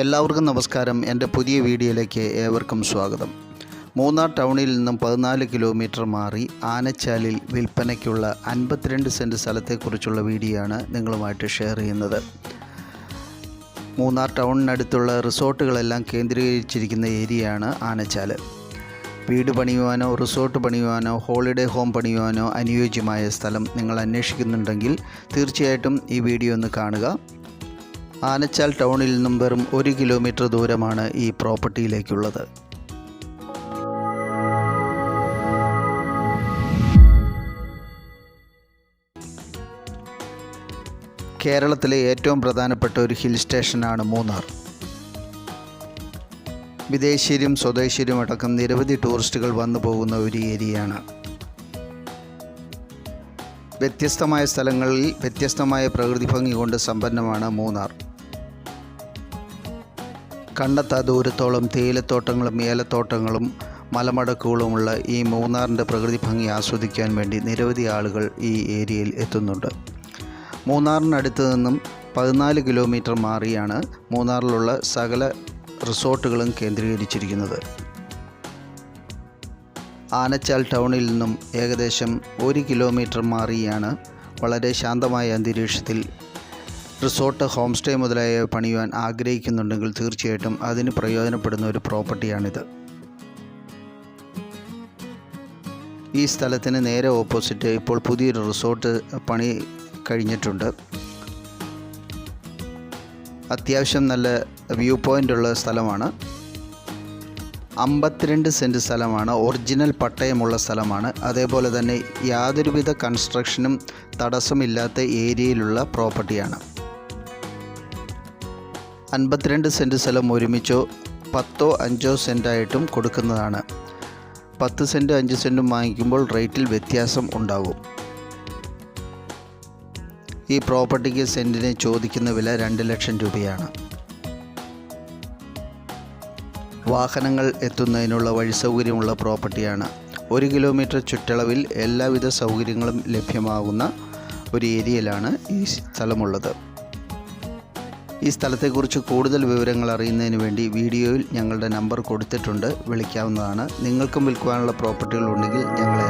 എല്ലാവർക്കും നമസ്കാരം. എന്റെ പുതിയ വീഡിയോയിലേക്ക് ഏവർക്കും സ്വാഗതം. മൂന്നാർ ടൗണിൽ നിന്നും പതിനാല് കിലോമീറ്റർ മാറി ആനച്ചാലിൽ വിൽപ്പനയ്ക്കുള്ള അൻപത്തിരണ്ട് സെന്റ് സ്ഥലത്തെക്കുറിച്ചുള്ള വീഡിയോ ആണ് നിങ്ങളുമായിട്ട് ഷെയർ ചെയ്യുന്നത്. മൂന്നാർ ടൗണിനടുത്തുള്ള റിസോർട്ടുകളെല്ലാം കേന്ദ്രീകരിച്ചിരിക്കുന്ന ഏരിയയാണ് ആനച്ചാൽ വീട് പണിയുവാനോ റിസോർട്ട് പണിയുവാനോ ഹോളിഡേ ഹോം പണിയുവാനോ അനുയോജ്യമായ സ്ഥലം നിങ്ങൾ അന്വേഷിക്കുന്നുണ്ടെങ്കിൽ തീർച്ചയായിട്ടും ഈ വീഡിയോ ഒന്ന് കാണുക. ആനച്ചാൽ ടൗണിൽ നിന്നും വെറും ഒരു കിലോമീറ്റർ ദൂരമാണ് ഈ പ്രോപ്പർട്ടിയിലേക്കുള്ളത്. കേരളത്തിലെ ഏറ്റവും പ്രധാനപ്പെട്ട ഒരു ഹിൽ സ്റ്റേഷനാണ് മൂന്നാർ. വിദേശീയരും സ്വദേശീയരും അടക്കം നിരവധി ടൂറിസ്റ്റുകൾ വന്നു പോകുന്ന ഒരു ഏരിയയാണ്. വ്യത്യസ്തമായ സ്ഥലങ്ങളിൽ വ്യത്യസ്തമായ പ്രകൃതി ഭംഗി കൊണ്ട് സമ്പന്നമാണ് മൂന്നാർ. കണ്ടെത്താ ദൂരത്തോളം തേയിലത്തോട്ടങ്ങളും ഏലത്തോട്ടങ്ങളും മലമടക്കുകളുമുള്ള ഈ മൂന്നാറിന്റെ പ്രകൃതി ഭംഗി ആസ്വദിക്കാൻ വേണ്ടി നിരവധി ആളുകൾ ഈ ഏരിയയിൽ എത്തുന്നുണ്ട്. മൂന്നാറിനടുത്ത് നിന്നും പതിനാല് കിലോമീറ്റർ മാറിയാണ് മൂന്നാറിലുള്ള സകല റിസോർട്ടുകളും കേന്ദ്രീകരിച്ചിരിക്കുന്നത്. ആനച്ചാൽ ടൗണിൽ നിന്നും ഏകദേശം ഒരു കിലോമീറ്റർ മാറിയാണ് വളരെ ശാന്തമായ അന്തരീക്ഷത്തിൽ റിസോർട്ട് ഹോം സ്റ്റേ മുതലായ പണിയുവാൻ ആഗ്രഹിക്കുന്നുണ്ടെങ്കിൽ തീർച്ചയായിട്ടും അതിന് പ്രയോജനപ്പെടുന്ന ഒരു പ്രോപ്പർട്ടിയാണിത്. ഈ സ്ഥലത്തിന് നേരെ ഓപ്പോസിറ്റ് ഇപ്പോൾ പുതിയൊരു റിസോർട്ട് പണി കഴിഞ്ഞിട്ടുണ്ട്. അത്യാവശ്യം നല്ല വ്യൂ പോയിന്റ് ഉള്ള സ്ഥലമാണ്. അമ്പത്തിരണ്ട് സെന്റ് സ്ഥലമാണ്. ഒറിജിനൽ പട്ടയമുള്ള സ്ഥലമാണ്. അതേപോലെ തന്നെ യാതൊരുവിധ കൺസ്ട്രക്ഷനും തടസ്സമില്ലാത്ത ഏരിയയിലുള്ള പ്രോപ്പർട്ടിയാണ്. അൻപത്തിരണ്ട് സെന്റ് സ്ഥലം ഒരുമിച്ചോ പത്തോ അഞ്ചോ സെന്റായിട്ടും കൊടുക്കുന്നതാണ്. പത്ത് സെന്റ് അഞ്ച് സെന്റും വാങ്ങിക്കുമ്പോൾ റേറ്റിൽ വ്യത്യാസം ഉണ്ടാകും. ഈ പ്രോപ്പർട്ടിക്ക് സെന്റിന് ചോദിക്കുന്ന വില രണ്ട് ലക്ഷം രൂപയാണ്. വാഹനങ്ങൾ എത്തുന്നതിനുള്ള വഴി സൗകര്യമുള്ള പ്രോപ്പർട്ടിയാണ്. ഒരു കിലോമീറ്റർ ചുറ്റളവിൽ എല്ലാവിധ സൗകര്യങ്ങളും ലഭ്യമാകുന്ന ഒരു ഏരിയയിലാണ് ഈ സ്ഥലമുള്ളത്. ഈ സ്ഥലത്തെക്കുറിച്ച് കൂടുതൽ വിവരങ്ങൾ അറിയുന്നതിന് വേണ്ടി വീഡിയോയിൽ ഞങ്ങളുടെ നമ്പർ കൊടുത്തിട്ടുണ്ട്. വിളിക്കാവുന്നതാണ്. നിങ്ങൾക്കും വിൽക്കുവാനുള്ള പ്രോപ്പർട്ടികൾ ഉണ്ടെങ്കിൽ ഞങ്ങളെ